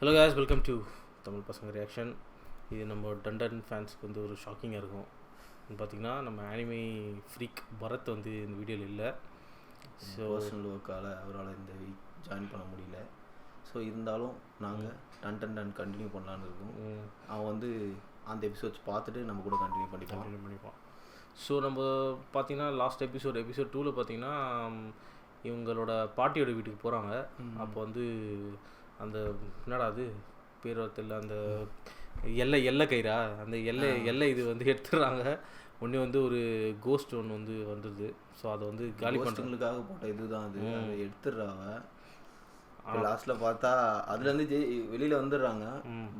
Hello guys welcome to Tamil பசங்க reaction இது நம்ம டண்டன் ஃபேன்ஸ்க்கு வந்து ஒரு ஷாக்கிங்காக இருக்கும். பார்த்தீங்கன்னா நம்ம ஆனிமே ஃப்ரீக் பரத் வந்து இந்த வீடியோவில் இல்லை. ஸோ பர்சனல் ஒர்க்கால் அவரால் இந்த வீக் ஜாயின் பண்ண முடியல. ஸோ இருந்தாலும் நாங்கள் டன் டன் டன் கண்டினியூ பண்ணலான்னு இருக்கோம் அவன் வந்து அந்த எபிசோட்ஸ் பார்த்துட்டு நம்ம கூட கண்டினியூ பண்ணிக்கலாம் கண்டினியூ பண்ணிப்போம் ஸோ நம்ம பார்த்தீங்கன்னா லாஸ்ட் எபிசோட் எபிசோட் டூவில் பார்த்தீங்கன்னா இவங்களோட பாட்டியோட வீட்டுக்கு போகிறாங்க அப்போ வந்து அந்த என்னடா அது? பேர் தெரியல அந்த எல்லை எல்லை கயிறா? அந்த எல்லை எல்லை இது வந்து எடுத்துடுறாங்க. ஒன்றே வந்து ஒரு கோஸ்ட் ஒன்று வந்து வந்துடுது. ஸோ அதை வந்து காலி பண்ணுறாங்க கோஸ்ட்டுங்களுக்காக போட்ட இதுதான் அது. அதை எடுத்துடுறாவ லாஸ்ட்டில் பார்த்தா அதுலேருந்து ஜெய் வெளியில் வந்துடுறாங்க.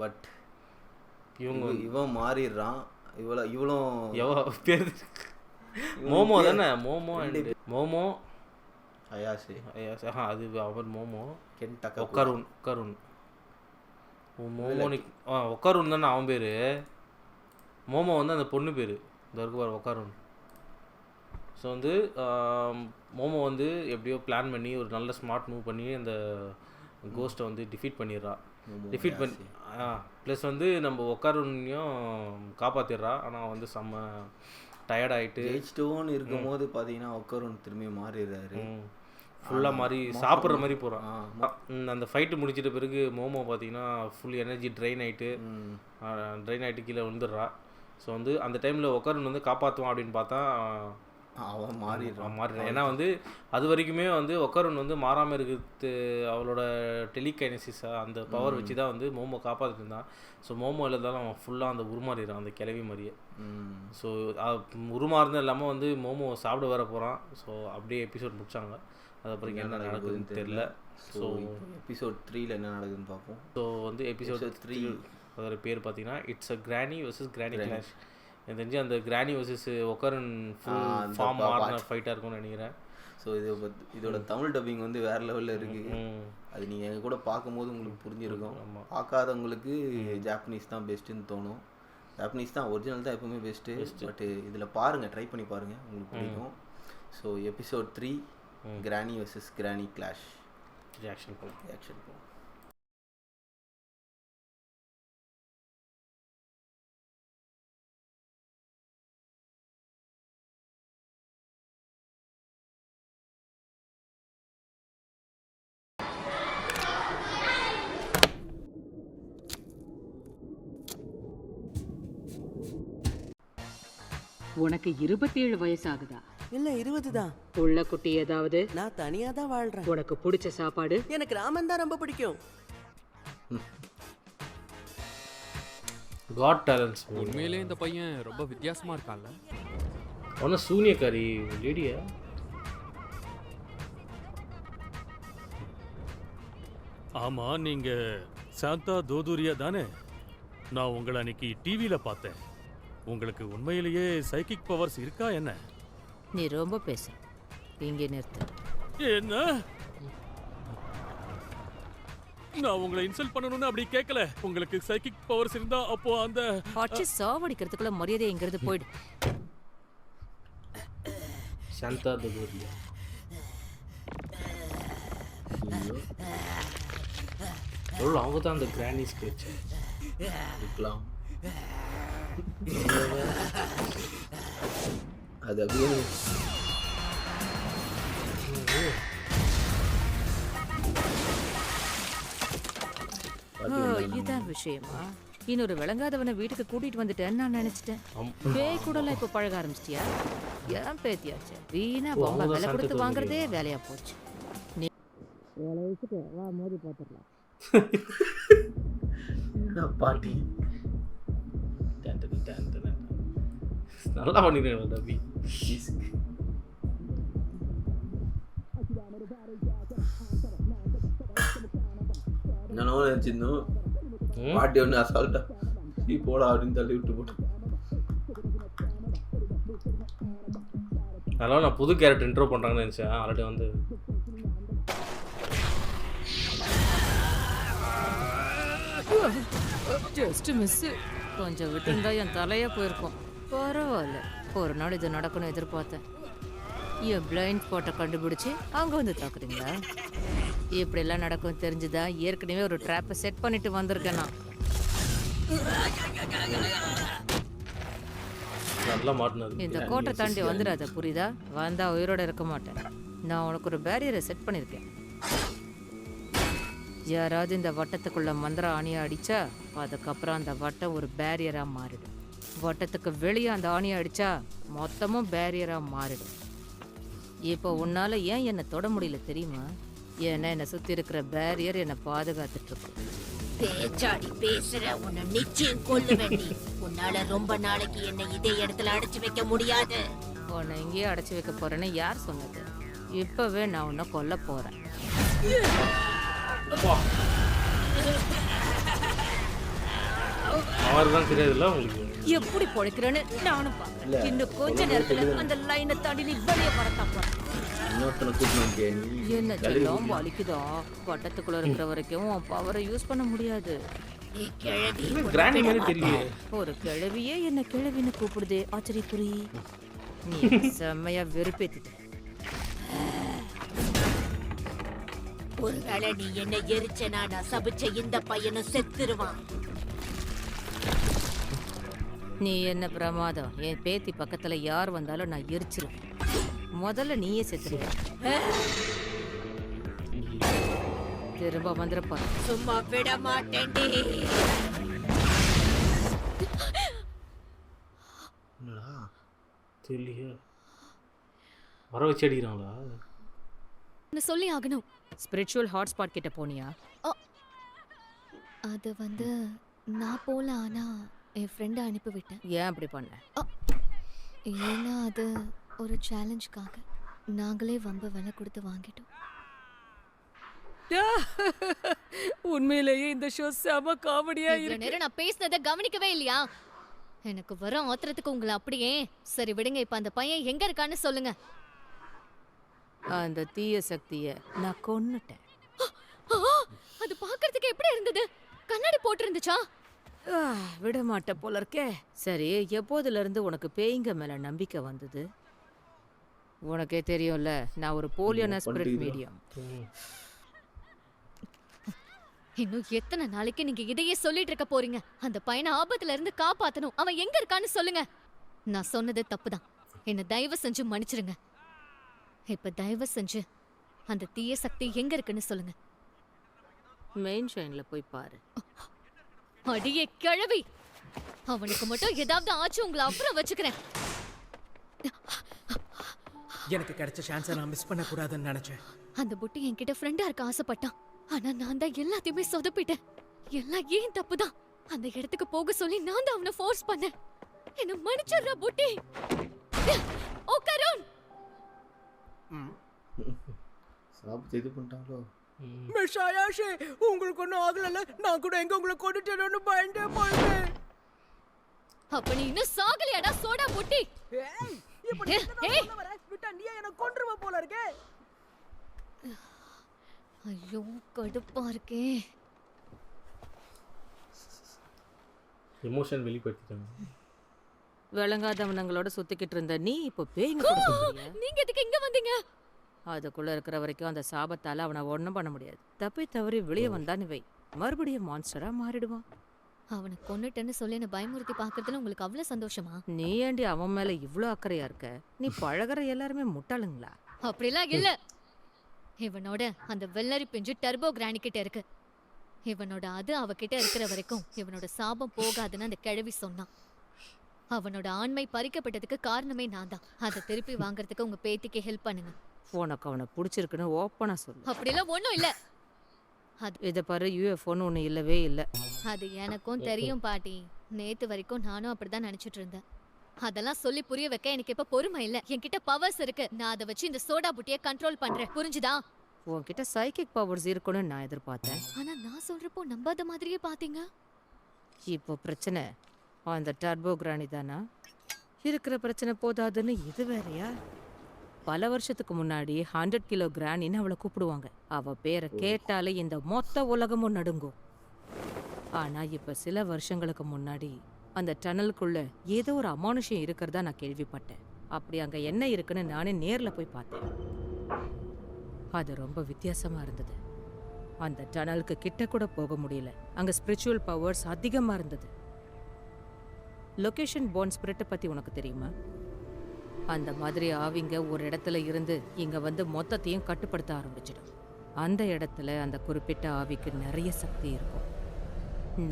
பட் இவங்க இவன் மாறிடுறான். இவள இவளும் எவ்வளோ பேர் மோமோ தானே? மோமோ அண்ட் மோமோ அயாசு ஐயா ஆஹா அது அவர் மோமோ கென் டக்கா ஒக்காருன் ஒக்காருன் ஓ மோமோ நீ ஆ ஒக்காருன் தானே அவன் பேர். மோமோ வந்து அந்த பொண்ணு பேர். இந்த இருக்கு பாரு ஒக்காருன் ஸோ வந்து மோமோ வந்து எப்படியோ பிளான் பண்ணி ஒரு நல்ல ஸ்மார்ட் மூவ் பண்ணி அந்த கோஸ்ட்டை வந்து டிஃபீட் பண்ணிடுறா. டிஃபீட் பண்ணி ஆ ப்ளஸ் வந்து நம்ம ஒக்காருன்னையும் காப்பாற்றிடுறா ஆனால் வந்து செம்ம டயர்ட் ஆகிட்டு ஜெயிச்சிட்டோன்னு இருக்கும்போது பார்த்தீங்கன்னா உட்காரும் திரும்பி மாறிடுறாரு. ஃபுல்லாக மாதிரி சாப்பிட்ற மாதிரி போகிறான் அந்த ஃபைட்டு முடிச்சிட்ட பிறகு மோமோ பார்த்தீங்கன்னா ஃபுல் எனர்ஜி ட்ரைன் ஆகிட்டு ம். ட்ரைன் ஆகிட்டு கீழே விழுந்துடுறா. ஸோ வந்து அந்த டைமில் உட்காரன் வந்து காப்பாற்றுவான் அப்படின்னு பார்த்தா அவன் மாறிடுறான். மாறிடுறான். ஏன்னா வந்து அது வரைக்குமே வந்து ஒக்கரன் வந்து மாறாமல் இருக்கிறது அவளோட டெலிகைனசிஸ் அந்த பவர் வச்சு தான் வந்து மோமோ காப்பாற்றிட்டு இருந்தான். ஸோ மோமோ இருந்தாலும் அவன் ஃபுல்லாக அந்த உருமாறிடுறான் அந்த கிளவி மாதிரியே. ஸோ உருமாறுனது இல்லாமல் வந்து மோமோ சாப்பிட வர போகிறான் ஸோ அப்படியே எபிசோட் முடிச்சாங்க. அது அப்புறம் என்ன நடக்குதுன்னு தெரில ஸோ எபிசோட் த்ரீல என்ன நடக்குதுன்னு பார்ப்போம். ஸோ வந்து எபிசோட் த்ரீ அதோட பேர் பார்த்தீங்கன்னா it's a granny versus granny clash எனக்கு தெரிஞ்சு அந்த கிரானி வர்சஸ் ஒக்கரன் ஃபுல் ஃபார்ம் மாறின ஃபைட்டாக இருக்கும்னு நினைக்கிறேன். ஸோ இது பத்- இதோட தமிழ் டப்பிங் வந்து வேற லெவலில் இருக்கு. ம். அது நீங்கள் எங்கள் கூட பார்க்கும்போது உங்களுக்கு புரிஞ்சிருக்கும். பார்க்காதவங்களுக்கு ஜாப்பனீஸ் தான் பெஸ்ட்டுன்னு தோணும். ஜாப்பனீஸ் தான் ஒரிஜினல் தான் எப்பவுமே பெஸ்ட்டு பட் இதில் பாருங்கள் ட்ரை பண்ணி பாருங்கள் உங்களுக்கு பிடிக்கும். So episode three granny versus granny clash reaction போகலாம் ரியாக்ஷன் போகும் உனக்கு இருபத்தேழு வயசாகுதா? இல்ல இருபது தான் புள்ள குட்டி ஏதாவது? நான் தனியா தான் வாழ்றேன். உனக்கு பிடிச்ச சாப்பாடு? எனக்கு ராமன் தான் ரொம்ப பிடிக்கும். காட் டேலண்ட்ஸ் உண்மையிலே இந்த பையன் ரொம்ப வித்தியாசமா இருக்கான்ல. ஒன்றும் சூனியக்காரி லேடியா? ஆமா நீங்க சாந்தா தோதூரியா தானே? நான் உங்களை அன்னைக்கு டிவியில பார்த்தேன். உங்களுக்கு உண்மையிலேயே சைக்கிக் பவர்ஸ் இருக்கா என்ன? நீ ரொம்ப பேச. இங்கே நிறுத்து. என்ன? நான் உங்களை இன்சல்ட் பண்ணணும்னு அப்படி கேட்கல உங்களுக்கு சைக்கிக் பவர்ஸ் இருந்தா அப்போ அந்த அடிச்சு சாவடிக்கிறதுக்குள்ள மரியாதை இங்கிருந்து போயிடு. சாந்தா தகோரியா எவ்வளோ அவங்க தான் அந்த கிராண்டிஸ் பேச்சு இருக்கலாம். அது அப்படியே இதான் விஷயமா. இன்னொரு விளங்காதவனை வீட்டுக்கு கூட்டிட்டு வந்துட்டேன்னு நான் நினைச்சிட்டேன். பேய் கூடலாம் இப்ப பழக ஆரம்பிச்சிட்டியா? ஏன் பேத்தியாச்சு? வீணா பொம்மை விலை கொடுத்து வாங்குறதே வேலையா போச்சு. நீ வேலை வச்சுட்டு வா மோதி பார்த்துடலாம் பாட்டி? டேன் டேன் டேன் நானும் நினச்சிருந்தோம் பாட்டி ஒன்று அசால்ட்டா சீ போடா அப்படின்னு தள்ளி விட்டு போட்டோம் அதனால நான் புது கேரக்டர் இன்ட்ரோ பண்ணுறாங்கன்னு நினச்சேன். ஆல்ரெடி வந்து. ஜஸ்ட் மிஸ் கொஞ்சம் விட்டுருந்தா என் தலையா போயிருக்கும். பரவாயில்ல. ஒரு நாள் இது நடக்கணும் எதிர்பார்த்தேன். என் பிளைண்ட் ஸ்பாட்டை கண்டுபிடிச்சு அங்க வந்து தாக்குறீங்களா? இப்படி எல்லாம் நடக்கும் தெரிஞ்சுதா? ஏற்கனவே ஒரு ட்ராப்பை செட் பண்ணிட்டு வந்திருக்கேன் நான். இந்த கோட்டை தாண்டி வந்துடாத புரியுதா? வந்தா உயிரோட இருக்க மாட்டேன். நான் உனக்கு ஒரு பேரியரை செட் பண்ணியிருக்கேன் யாராவது இந்த வட்டத்துக்குள்ள மந்திர ஆணியை அடிச்சா அதுக்கப்புறம் அந்த வட்டம் ஒரு பேரியரா மாறிடும். வட்டத்துக்கு வெளியே அந்த ஆணியை அடிச்சா மொத்தமும் பேரியரா மாறிடும். இப்போ உன்னால ஏன் என்னை தொட முடியல தெரியுமா? ஏன்னா என்னை சுத்தி இருக்கிற பேரியர் என்னை பாதுகாத்துட்டு இருக்கு பேச்சாடி பேசுற உன்னை நிச்சயம் கொல்லுவேன் நீ. உன்னால ரொம்ப நாளைக்கு என்ன இதே இடத்துல அடைச்சு வைக்க முடியாது. உன்னை எங்கேயே அடைச்சி வைக்க போறேன்னு யார் சொன்னது? இப்பவே நான் உன்னை கொல்ல போறேன். அவர் தான் தெரியாதுல்ல உங்களுக்கு? எப்படி பொழைக்கிறேன்னு நானும் பார்க்கறேன். இன்னும் கொஞ்ச நேரத்துல அந்த லைனை தாண்டி நீ வெளியே வரத்தான் போற. இன்னொருத்தனை என்ன செல்லம் வலிக்குதா? வட்டத்துக்குள்ள இருக்கிற வரைக்கும் உன் பவரை யூஸ் பண்ண முடியாது. ஒரு கிழவியே என்ன கிழவின்னு கூப்பிடுதே ஆச்சரியக்குறி நீ செம்மையா வெறுப்பேத்திட்ட. ஒருவேளை நீ என்ன எரிச்சனா நான் சபிச்ச இந்த பையனும் செத்துருவான். நீ என்ன பிரமாதம்? என் பேத்தி பக்கத்துல யார் வந்தாலும் நான் எரிச்சிருவேன். முதல்ல நீயே செத்துருவேன் திரும்ப வந்துடப்பா சும்மா விட மாட்டேன்டி தெரியலையே. வர வச்சு அடிக்கிறாங்களா? சொல்லி ஆகணும். ஸ்பிரிச்சுவல் ஹாட்ஸ்பாட் கிட்ட போனியா? அது வந்து நான் போல ஆனா என் ஃப்ரெண்டை அனுப்பி விட்டேன் ஏன் அப்படி பண்ண? ஏன்னா அது ஒரு சேலஞ்சுக்காக நாங்களே வம்ப விலை கொடுத்து வாங்கிட்டோம். உண்மையிலேயே இந்த ஷோ செம காமெடியா இவ்வளவு நேரம் நான் பேசினதை கவனிக்கவே இல்லையா? எனக்கு வர ஆத்திரத்துக்கு உங்களை அப்படியே. சரி விடுங்க இப்ப அந்த பையன் எங்க இருக்கான்னு சொல்லுங்க. அந்த தீய சக்திய நான் கொன்னுட்டேன். அது பார்க்கிறதுக்கு எப்படி இருந்தது? கண்ணாடி போட்டு இருந்துச்சா விட மாட்ட போல இருக்கே சரி எப்போதுல இருந்து உனக்கு பேய்ங்க மேல நம்பிக்கை வந்தது? உனக்கே தெரியும்ல நான் ஒரு போலியான ஸ்பிரிட் மீடியம். இன்னும் எத்தனை நாளைக்கு நீங்க இதையே சொல்லிட்டு இருக்க போறீங்க? அந்த பையனை ஆபத்துல இருந்து காப்பாத்தணும். அவன் எங்க இருக்கான்னு சொல்லுங்க. நான் சொன்னது தப்புதான். என்ன தயவு செஞ்சு மன்னிச்சிருங்க. இப்ப தயவு செஞ்சு அந்த தீய சக்தி எங்க இருக்குன்னு சொல்லுங்க. மெயின் ஷைன்ல போய் பாரு. அடியே கிழவி. அவனுக்கு மட்டும் ஏதாவது ஆச்சு உங்களை அப்புறம் வச்சுக்கிறேன். எனக்கு கிடைச்ச சான்ஸை நான் மிஸ் பண்ணக்கூடாதுன்னு நினைச்சேன். அந்த புட்டி என்கிட்ட ஃப்ரெண்டா இருக்க ஆசைப்பட்டான். ஆனா நான் தான் எல்லாத்தையுமே சொதப்பிட்டேன். எல்லாம் ஏன் தப்புதான்? அந்த இடத்துக்கு போக சொல்லி நான் தான் அவனை ஃபோர்ஸ் பண்ணேன். என்ன மன்னிச்சிடுறா புட்டி. ஓ கருண் சாப்பிட்டு இது பண்ணிட்டாங்களோ? மிஸ் உங்களுக்கு ஒன்றும் ஆகலைல்ல. நான் கூட எங்க உங்களை கொண்டுட்டேன்னு பயந்தே போயிட்டேன். அப்ப நீ இன்னும் சாகலையாடா சோடா புட்டி ஏய், இப்ப நீ ஏய், என்னதான் ஏய். சொல்ல வர? விட்டா நீயே என்ன கொன்றுவ போல இருக்கே. ஐயோ கடுப்பா இருக்கே. எமோஷன் வெளிப்படுத்திட்டாங்க விளங்காதவனங்களோட சுத்திக்கிட்டு இருந்த நீ இப்போ பேய்ங்க? நீங்க எதுக்கு இங்க வந்தீங்க? அதுக்குள்ள இருக்கிற வரைக்கும் அந்த சாபத்தால அவனை ஒண்ணும் பண்ண முடியாது. தப்பி தவறி வெளியே வந்தான்னு வை. மறுபடியும் மான்ஸ்டரா மாறிடுவான் அவனை கொன்னுட்டேன்னு சொல்லி என்ன பயமுறுத்தி பாக்குறதுல உங்களுக்கு அவ்வளவு சந்தோஷமா? நீ ஏண்டி அவன் மேல இவ்ளோ அக்கறையா இருக்க? நீ பழகுற எல்லாருமே முட்டாளுங்களா? அப்படிலாம் இல்ல. இவனோட அந்த வெள்ளரி பிஞ்சு டர்போ கிராணி கிட்ட இருக்கு. இவனோட அது அவகிட்ட இருக்கிற வரைக்கும் இவனோட சாபம் போகாதுன்னு அந்த கிழவி சொன்னான் அவனோட ஆண்மை பறிக்கப்பட்டதுக்கு காரணமே நான் தான். அதை திருப்பி வாங்குறதுக்கு உங்க பேத்திக்கு ஹெல்ப் பண்ணுங்க. உனக்கு அவனை பிடிச்சிருக்குன்னு ஓப்பனா சொல்லு. அப்படிலாம் ஒண்ணும் இல்ல. இதை பாரு யூஎஃப்ஓன்னு ஒன்று இல்லவே இல்லை. அது எனக்கும் தெரியும் பாட்டி. நேத்து வரைக்கும் நானும் அப்படிதான் நினைச்சிட்டு இருந்தேன். அதெல்லாம் சொல்லி புரிய வைக்க எனக்கு இப்ப பொறுமை இல்ல. என்கிட்ட பவர்ஸ் இருக்கு. நான் அதை வச்சு இந்த சோடா புட்டிய கண்ட்ரோல் பண்றேன். புரிஞ்சுதா? உன்கிட்ட சைக்கிக் பவர்ஸ் இருக்குன்னு நான் எதிர்பார்த்தேன். ஆனா நான் சொல்றப்போ நம்பாத மாதிரியே பாத்தீங்க. இப்போ பிரச்சனை. அந்த டர்போ கிராணி தானா? இருக்கிற பிரச்சனை போதாதுன்னு இது வேறயா? பல வருஷத்துக்கு முன்னாடி ஹண்ட்ரட் கிலோ கிராணின்னு அவளை கூப்பிடுவாங்க. அவ பேரை கேட்டாலே இந்த மொத்த உலகமும் நடுங்கும். ஆனா இப்ப சில வருஷங்களுக்கு முன்னாடி அந்த டனலுக்குள்ள ஏதோ ஒரு அமானுஷம் இருக்கிறதா நான் கேள்விப்பட்டேன். அப்படி அங்க என்ன இருக்குன்னு நானே நேர்ல போய் பார்த்தேன். அது ரொம்ப வித்தியாசமா இருந்தது. அந்த டனலுக்கு கிட்ட கூட போக முடியல. அங்க ஸ்பிரிச்சுவல் பவர்ஸ் அதிகமா இருந்தது. லொகேஷன் போன் ஸ்பிரிட்டை பத்தி உனக்கு தெரியுமா? அந்த மாதிரி ஆவிங்க ஒரு இடத்துல இருந்து இங்க வந்து மொத்தத்தையும் கட்டுப்படுத்த ஆரம்பிச்சிடும். அந்த இடத்துல அந்த குறிப்பிட்ட ஆவிக்கு நிறைய சக்தி இருக்கும்.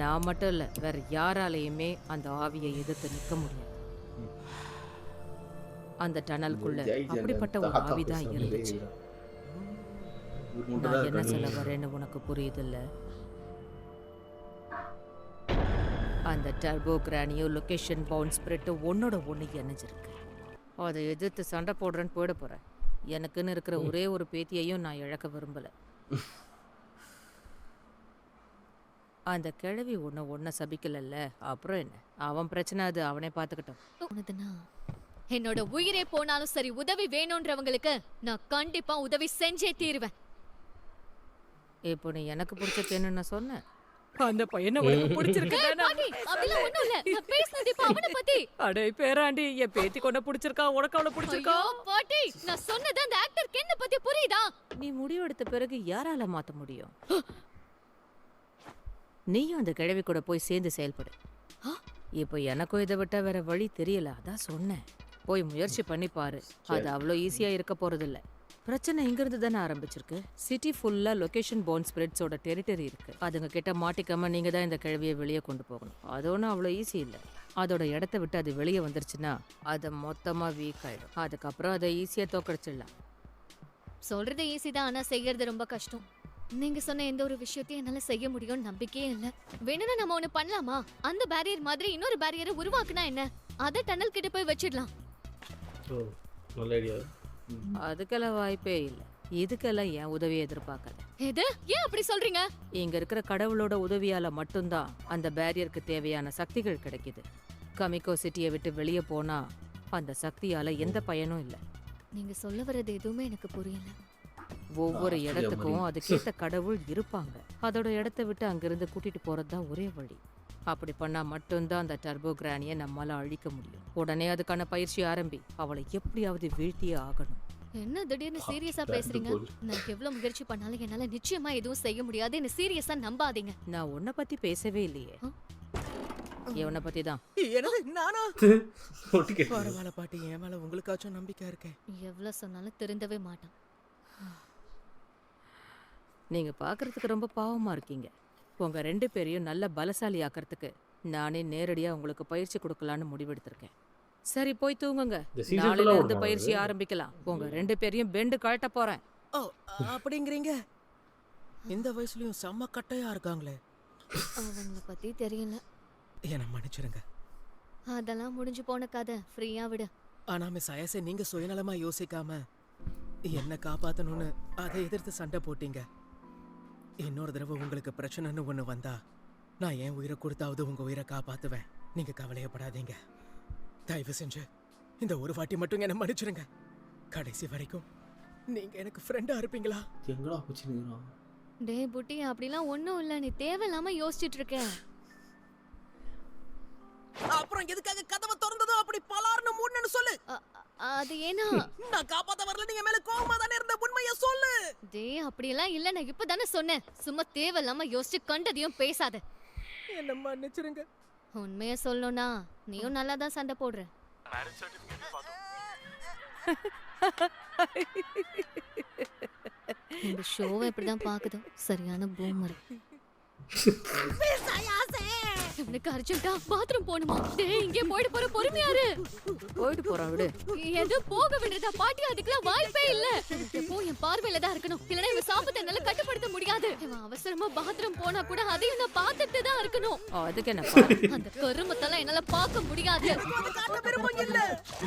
நான் மட்டும் இல்ல வேற யாராலையுமே அந்த ஆவியை எதிர்த்து நிக்க முடியாது. அந்த டனலுக்குள்ள அப்படிப்பட்ட ஒரு ஆவிதான் பேசுன இருந்துச்சு. நான் தான் என்ன. சொல்ல வரேன்னு உனக்கு புரியுதுல்ல? அந்த டர்போ கிரானியோ லொகேஷன் பவுன் ஸ்பிரிட்டு ஒன்னோட ஒன்று இணைஞ்சிருக்கு. அதை எதிர்த்து சண்டை போடுறேன்னு போயிட போகிறேன் எனக்குன்னு இருக்கிற ஒரே ஒரு பேத்தியையும் நான் இழக்க விரும்பலை. அந்த கிழவி ஒன்று ஒன்றை சபிக்கலல்ல? அப்புறம் என்ன? அவன் பிரச்சனை அது அவனே பார்த்துக்கிட்டோம் உனதுன்னா என்னோட உயிரே போனாலும் சரி உதவி வேணும்ன்றவங்களுக்கு நான் கண்டிப்பா உதவி செஞ்சே தீருவேன். இப்போ நீ எனக்கு பிடிச்ச நான் சொன்னேன். அந்த பையனை உனக்கு பிடிச்சிருக்கு ஏய், பாட்டி, அப்படிலாம் ஒண்ணும் இல்ல. நான் பேசுனது இப்ப அவனை பத்தி. அடே பேராண்டி என் பேத்தி கொண்ட பிடிச்சிருக்கா? உனக்கு அவளை பிடிச்சிருக்கா? பாட்டி நான் சொன்னது அந்த ஆக்டர் என்ன பத்தி புரியுதா? நீ முடிவெடுத்த பிறகு யாரால மாத்த முடியும்? நீயும் அந்த கிழவி கூட போய் சேர்ந்து செயல்படு. இப்போ எனக்கும் இதை விட்டா வேற வழி தெரியல. அதான் சொன்னேன். போய் முயற்சி பண்ணி பாரு. அது அவ்வளோ ஈஸியா இருக்க போறதில்ல. பிரச்சனை இங்கிருந்து தானே ஆரம்பிச்சிருக்கு. சிட்டி ஃபுல்லா லொகேஷன் போன் ஸ்பிரிட்ஸோட டெரிட்டரி இருக்கு. அதுங்க கிட்ட மாட்டிக்காம நீங்க தான் இந்த கிழவியை வெளியே கொண்டு போகணும். அது ஒன்றும் அவ்வளோ ஈஸி இல்லை. அதோட இடத்த விட்டு அது வெளியே வந்துருச்சுன்னா அது மொத்தமா வீக் ஆயிடும். அதுக்கப்புறம் அதை ஈஸியா தோக்கடிச்சிடலாம். சொல்றது ஈஸி தான் ஆனா செய்யறது ரொம்ப கஷ்டம். நீங்க சொன்ன எந்த ஒரு விஷயத்தையும் என்னால செய்ய முடியும்னு நம்பிக்கையே இல்ல. வேணும்னா நம்ம ஒண்ணு பண்ணலாமா? அந்த பேரியர் மாதிரி இன்னொரு பேரியரை உருவாக்குனா என்ன? அதை டன்னல் கிட்ட போய் வச்சிடலாம். நல்ல ஐடியா அதுக்கெல்லாம் வாய்ப்பே இல்லை. இதுக்கெல்லாம் என் உதவியை எதிர்பார்க்காத. எது? ஏன் அப்படி சொல்றீங்க? இங்க இருக்கிற கடவுளோட உதவியால மட்டும்தான் அந்த பேரியருக்கு தேவையான சக்திகள் கிடைக்குது. கமிகோ சிட்டியை விட்டு வெளியே போனா அந்த சக்தியால எந்த பயனும் இல்லை. நீங்க சொல்ல வர்றது எதுவுமே எனக்கு புரியல. ஒவ்வொரு இடத்துக்கும். அதுக்கேத்த கடவுள் இருப்பாங்க. அதோட இடத்த விட்டு அங்கிருந்து கூட்டிட்டு போறது தான் ஒரே வழி. அப்படி பண்ணா மட்டும்தான் அந்த டர்போ கிரானியை நம்மால அழிக்க முடியும். உடனே அதுக்கான பயிற்சி ஆரம்பி அவளை எப்படியாவது வீழ்த்தியே ஆகணும். என்ன திடீர்னு சீரியஸா பேசுறீங்க? நான் எவ்வளவு முயற்சி பண்ணாலும் என்னால நிச்சயமா எதுவும் செய்ய முடியாது. என்ன சீரியஸா நம்பாதீங்க. நான் உன்னை பத்தி பேசவே இல்லையே? இவனை பத்தி தான்? என்னது நானா? பரவாயில்ல பாட்டி என் மேல உங்களுக்காச்சும் நம்பிக்கை இருக்கேன் எவ்வளவு சொன்னாலும் திருந்தவே மாட்டான். நீங்க பார்க்கறதுக்கு ரொம்ப பாவமா இருக்கீங்க. உங்க ரெண்டு பேரையும் நல்ல பலசாலி ஆக்கறதுக்கு நானே நேரடியா உங்களுக்கு பயிற்சி கொடுக்கலான்னு முடிவெடுத்திருக்கேன். சரி போய் தூங்குங்க. நாளையில இருந்து பயிற்சி? ஆரம்பிக்கலாம். உங்க ரெண்டு பேரையும் பெண்டு கழட்ட போறேன். ஓ அப்படிங்கிறீங்க? இந்த வயசுலயும் செம்ம கட்டையா இருக்காங்களே. அவங்கள பத்தி தெரியல. என்ன மன்னிச்சிருங்க. அதெல்லாம் முடிஞ்சு போன கதை. ஃப்ரீயா விடு. ஆனா மிஸ் அயசை நீங்க சுயநலமா யோசிக்காம என்ன காப்பாத்தணும்னு அதை எதிர்த்து சண்டை போட்டீங்க. இன்னொரு தடவை உங்களுக்கு பிரச்சனைன்னு ஒண்ணு வந்தா நான் என் உயிரை கொடுத்தாவது உங்க உயிரை காப்பாத்துவேன். நீங்க கவலையப்படாதீங்க. தயவு செஞ்சு இந்த ஒரு வாட்டி மட்டும் என்ன மன்னிச்சிருங்க. கடைசி வரைக்கும் நீங்க எனக்கு ஃப்ரெண்டா இருப்பீங்களா? எங்கடா போச்சுன்னு டேய் புட்டி அப்படிலாம் ஒண்ணும் இல்ல. நீ தேவையில்லாம யோசிச்சுட்டு இருக்க. அப்புறம் எதுக்காக கதவை திறந்ததும் அப்படி பலார்னு மூடணும்னு சொல்லு. அது ஏன்னா நான் காப்பாத்த வரல நீங்க மேல கோவமா தானே இருந்த? உண்மையை சொல்லு. டேய் அப்படியெல்லாம் இல்ல. நான் இப்பதானே சொன்னேன். சும்மா தேவையில்லாம யோசிச்சு கண்டதையும் பேசாத. என்ன மன்னிச்சிருங்க. உண்மைய சொல்லணும்னா நீயும் நல்லா தான் சண்டை போடுற. இந்த ஷோவை இப்படிதான் பாக்குது சரியான பூமர். எனக்கு அர்ஜென்ட்டா பாத்ரூம் போகணுமா? டேய் இங்கே போயிட்டு போற பொறுமையாரு போயிட்டு போறான் விடு. எது போக விடுறதா பாட்டி அதுக்கெல்லாம் வாய்ப்பே இல்ல. எப்போ என் பார்வையில தான் இருக்கணும். இல்லனா இவன் சாபத்தை என்னால கட்டுப்படுத்த முடியாது. இவன் அவசரமா பாத்ரூம் போனா கூட அதையும் நான் பார்த்துட்டு தான் இருக்கணும். அதுக்கு என்ன. அந்த கருமத்தெல்லாம் என்னால பார்க்க முடியாது. அதை காட்ட விருப்பம் இல்ல.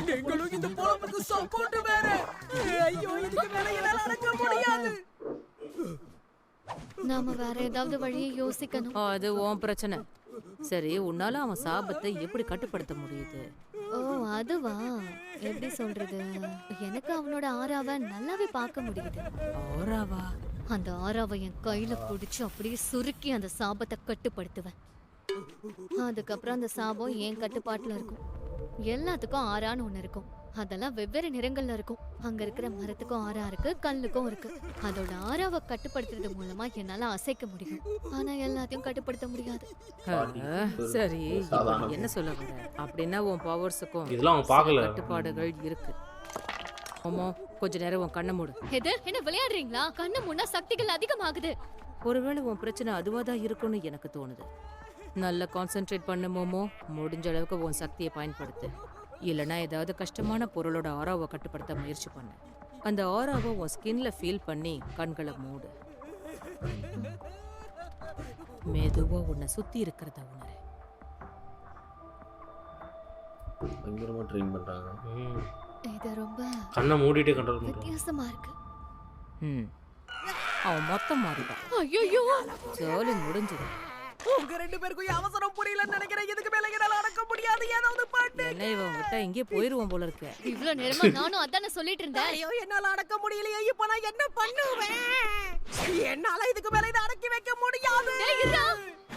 நீங்களும் இந்த பொழப்புக்கு சப்போர்ட் வேற. ஐயோ இதுக்கு மேல என்னால அடக்க முடியாது. நாம வேற ஏதாவது வழியை யோசிக்கணும். அது உன் பிரச்சனை. சரி உன்னால அவன் சாபத்தை எப்படி கட்டுப்படுத்த முடியுது? ஓ அதுவா? எப்படி சொல்றது? எனக்கு அவனோட ஆறாவை நல்லாவே பார்க்க முடியுது. ஓராவா அந்த ஆறாவை என் கையில பிடிச்சு அப்படியே சுருக்கி அந்த சாபத்தை கட்டுப்படுத்துவேன். அதுக்கப்புறம் அந்த சாபம் என் கட்டுப்பாட்டுல இருக்கும். எல்லாத்துக்கும் ஆறான்னு ஒண்ணு இருக்கும். அதெல்லாம் வெவ்வேறு நிறங்கள்ல இருக்கும். அங்க இருக்கிற மரத்துக்கும் ஆறா இருக்கு கல்லுக்கும் இருக்கு. அதோட ஆறாவை கட்டுப்படுத்துறது மூலமா என்னால அசைக்க முடியும். ஆனா எல்லாத்தையும் கட்டுப்படுத்த முடியாது. சரி என்ன சொல்ல வர அப்படின்னா உன் பவர்ஸுக்கும் இதெல்லாம் அவங்க பார்க்கல. கட்டுப்பாடுகள் இருக்கு. ஆமா கொஞ்ச நேரம் உன் கண்ணை மூடு. எது என்ன விளையாடுறீங்களா? கண்ணு முன்னா சக்திகள் அதிகமாகுது. ஒருவேளை உன் பிரச்சனை அதுவாக தான் இருக்கும்னு எனக்கு தோணுது. நல்லா கான்சென்ட்ரேட் பண்ணு மோமோ. முடிஞ்ச அளவுக்கு உன் சக்தியை பயன்படுத்து. இல்லைன்னா ஏதாவது கஷ்டமான பொருளோட ஆராவை கட்டுப்படுத்த முயற்சி பண்ணு. அந்த ஆராவை உன் ஸ்கின்ல ஃபீல் பண்ணி கண்களை மூடு. மெதுவா உன்னை சுத்தி இருக்கிறத உணரு. பயங்கரமாக ட்ரெயின் பண்ணுறாங்க ம். இது ரொம்ப கண்ணை மூடிட்டு கண்ட்ரோல் பண்ணுறான் வித்தியாசமா இருக்கு. ம். அவன் மொத்தம் மாறிட்டான் ஐயோ ஜோலி முடிஞ்சது. உங்க ரெண்டு பேருக்கும் அவசரம் புரியலன்னு நினைக்கிறேன். இதுக்கு மேல என்னால அடக்க முடியாது. ஏதாவது பண்ணு என்ன இவன் விட்டா இங்கே போயிருவான் போல இருக்க. இவ்ளோ நேரமா நானும் அதானே சொல்லிட்டு இருந்தேன். ஐயோ என்னால அடக்க முடியலையே. இப்ப நான் என்ன பண்ணுவேன்? என்னால இதுக்கு மேல இதை அடக்கி வைக்க முடியாது.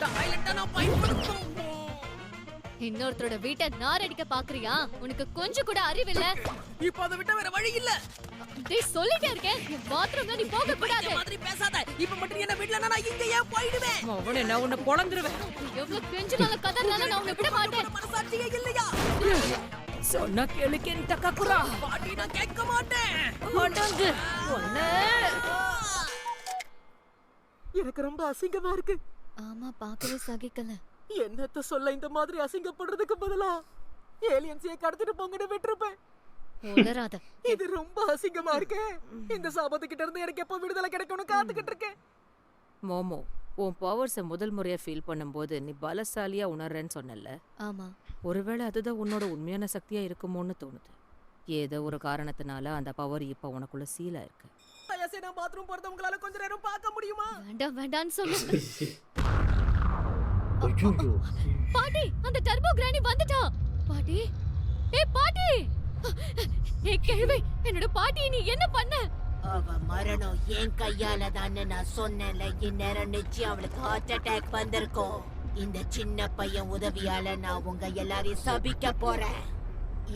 டாய்லெட்டை நான் பயன்படுத்தும் இன்னொருத்தரோட வீட்டை நார் அடிக்க பாக்குறியா? உனக்கு கொஞ்சம் கூட அறிவில்ல இப்ப அதை விட்ட வேற வழி இல்ல. டேய் சொல்லிட்டே இருக்கேன். பாத்ரூம்ல நீ போக கூடாது இந்த மாதிரி பேசாத. இப்ப மட்டும் என்ன வீட்ல நான் இங்கேயே போயிடுவேன். அவனை நான் உன்னை பொழந்துருவேன். எவ்வளவு கெஞ்சினால கதறனால நான் உன்னை விட மாட்டேன். மனசாட்சியே இல்லையா? சொன்னா கேளுக்கு தக்கக்குறா பாட்டி நான் கேட்க மாட்டேன். அடங்கு ஒன்னு எனக்கு ரொம்ப அசிங்கமா இருக்கு. ஆமா பார்க்கவே சகிக்கல. என்னத்த சொல்ல இந்த மாதிரி அசிங்கப்படுறதுக்கு பதிலா? ஏலியன்ஸையே கடத்திட்டு போங்கன்னு விட்டுருப்பேன். உளராத இது ரொம்ப அசிங்கமா இருக்கே. இந்த சாபத்துக்கிட்ட இருந்து எனக்கு எப்ப விடுதலை கிடைக்கும்னு காத்துக்கிட்டு இருக்கேன் மோமோ உன் பவர்ஸை முதல் முறையா ஃபீல் பண்ணும்போது நீ பலசாலியா உணர்றேன்னு சொன்னல ஆமா. ஒருவேளை அதுதான் உன்னோட உண்மையான சக்தியா இருக்குமோன்னு தோணுது. ஏதோ ஒரு காரணத்தினால அந்த பவர் இப்ப உனக்குள்ள சீலா இருக்கு. தயசே நான் பாத்ரூம் போறத உங்களால கொஞ்ச நேரம் பார்க்க முடியுமா? வேண்டாம் வேண்டாம்னு சொல்லு. பாட்டி அந்த டர்போ கிரானி வந்துட்டா. பாட்டி ஏ பாட்டி! ஏ என்னோட பாட்டி நீ என்ன பண்ண? அவ மரணம் என் கையால தான் நான் சொன்னேன்ல இந்நேரம் நிச்சயம் அவளுக்கு ஹார்ட் அட்டாக் வந்திருக்கும். இந்த சின்ன பையன் உதவியால நான் உங்க எல்லாரையும் சபிக்க போறேன்.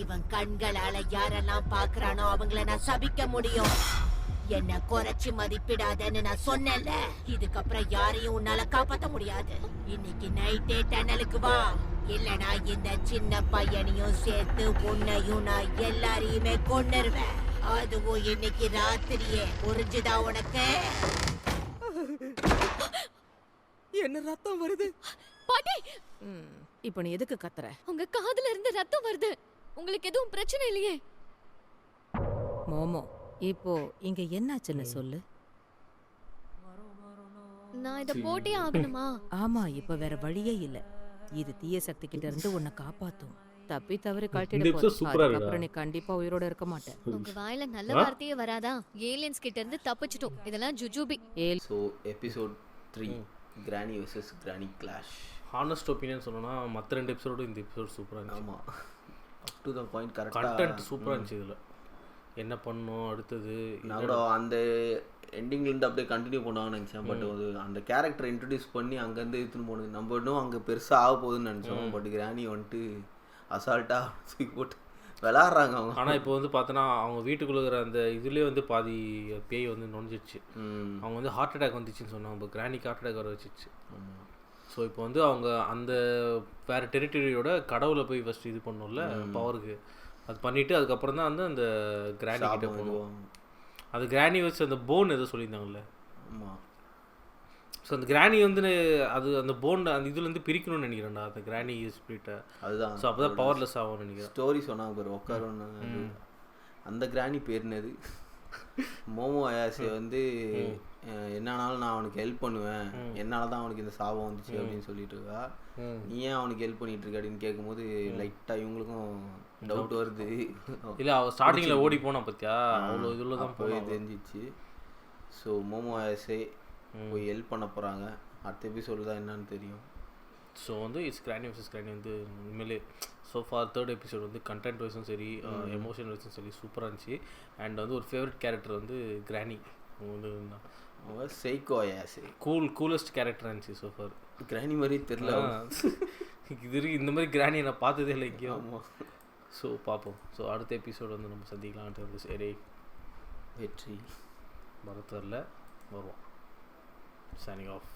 இவன் கண்களால யாரெல்லாம் பாக்குறானோ அவங்கள நான் சபிக்க முடியும். என்ன குறைச்சு மதிப்பிடாதன்னு நான் சொன்னேன்ல இதுக்கப்புறம் யாரையும் உன்னால காப்பாத்த முடியாது. இன்னைக்கு நைட்டே டனலுக்கு வா. இல்லனா இந்த சின்ன பையனையும் சேர்த்து உன்னையும் நான் எல்லாரையுமே கொன்னுருவேன். அதுவும் இன்னைக்கு ராத்திரியே புரிஞ்சுதா உனக்கு? என்ன ரத்தம் வருது? பாட்டி! ம், இப்ப நீ எதுக்கு கத்துற? உங்க காதுல இருந்து ரத்தம் வருது. உங்களுக்கு எதுவும் பிரச்சனை இல்லையே? மோமோ இப்போ இங்க என்னாச்சுன்னு சொல்லு. நான் இத போட்டே ஆகணுமா? ஆமா இப்ப வேற வழியே இல்ல. இது தீய சக்தி கிட்ட இருந்து உன்னை காப்பாத்தும். தப்பி தவறி இருக்குடா. அதுக்கப்புறம் நீ கண்டிப்பா உயிரோட இருக்க மாட்டேன் உங்க வாயில நல்ல? வார்த்தையே வராதா? ஏலியன்ஸ் கிட்ட இருந்து தப்பிச்சிட்டோம். இதெல்லாம் ஜுஜுபி. ஏல் so episode three Granny versus Granny clash honest opinion சொல்லணும்னா மற்ற ரெண்டு எபிசோடு இந்த எபிசோட் சூப்பராக இருந்துச்சு. ஆமாம் அப் டு த பாயிண்ட் கரெக்டாக கண்டென்ட் சூப்பராக இருந்துச்சு இதில். என்ன பண்ணோம் அடுத்தது நான் அந்த எண்டிங்லேருந்து அப்படியே கண்டினியூ பண்ணுவாங்கன்னு நினச்சேன். பட் அது அந்த கேரக்டர் இன்ட்ரடியூஸ் பண்ணி அங்கேருந்து எடுத்துன்னு போனது. நம்ம இன்னும் அங்கே பெருசாக ஆக போகுதுன்னு நினச்சோம். பட் கிராணி வந்துட்டு அசால்ட்டாக தூக்கி போட்டு விளாட்றாங்க அவங்க. ஆனால் இப்போ வந்து பார்த்தோன்னா அவங்க வீட்டுக்குள்ள இருக்கிற அந்த இதுலேயே வந்து பாதி பேய் வந்து நுழைஞ்சிச்சு ம். அவங்க வந்து ஹார்ட் அட்டாக் வந்துச்சுன்னு சொன்னாங்க. இப்போ கிரானிக்கு ஹார்ட் அட்டாக் வர வச்சிச்சு ஸோ இப்போ வந்து அவங்க அந்த வேறு டெரிட்டரியோட கடவுளை போய் ஃபஸ்ட் இது பண்ணோம்ல பவருக்கு அது பண்ணிவிட்டு அதுக்கப்புறம் தான் வந்து அந்த கிராணி கிட்ட போகணும். அது கிராணி வச்சு அந்த போன் எதோ சொல்லியிருந்தாங்கல்ல. ஆமாம் ஸோ அந்த கிராணி வந்து அது அந்த போன் அந்த இதுலேருந்து பிரிக்கணும்னு நினைக்கிறேன்டா அந்த கிராணி ஸ்பிரிட்டை அதுதான். ஸோ அப்போ தான் பவர்லெஸ் ஆகும்னு நினைக்கிறேன். ஸ்டோரி சொன்னாங்க பாரு உட்காருன்னு அந்த கிராணி பேர்னது. மோமோ அயாசே வந்து அஹ், என்னன்னாலும் நான் அவனுக்கு ஹெல்ப் பண்ணுவேன். என்னால தான் அவனுக்கு இந்த சாபம் வந்துச்சு அப்படின்னு சொல்லிட்டு இருக்கா. நீ ஏன் அவனுக்கு ஹெல்ப் பண்ணிட்டு இருக்க அப்படின்னு கேட்கும்போது லைட்டாக இவங்களுக்கும் டவுட் வருது. இல்லை அவள் ஸ்டார்டிங்கில் ஓடி போனா பார்த்தியா அவ்வளோ இதில் தான் போய் தெரிஞ்சிச்சு. ஸோ மோமோ அயாசே போய் ஹெல்ப் பண்ண போகிறாங்க அடுத்த எபிசோடு தான் என்னன்னு தெரியும். ஸோ வந்து இட்ஸ் கிராணி வர்சஸ் கிராணி வந்து உண்மையிலே ஸோ ஃபார் தேர்ட் எபிசோட் வந்து கண்டென்ட் வைஸும் சரி எமோஷன் வைஸும் சரி சூப்பராக இருந்துச்சு. அண்ட் வந்து ஒரு ஃபேவரட் கேரக்டர் வந்து கிராணி வந்து அவன் psycho Ayase cool coolest character இருந்துச்சு ஸோ ஃபார் கிராணி மாதிரியே தெரில இது வரைக்கும் இந்த மாதிரி கிராணியை நான் பார்த்ததே இல்லை எங்கேயும் ஆமாம் ஸோ பார்ப்போம். ஸோ அடுத்த எபிசோடு வந்து நம்ம சந்திக்கலான்ட்டு வந்து சரி. வெற்றி. பரத் வரல. வருவோம். Signing off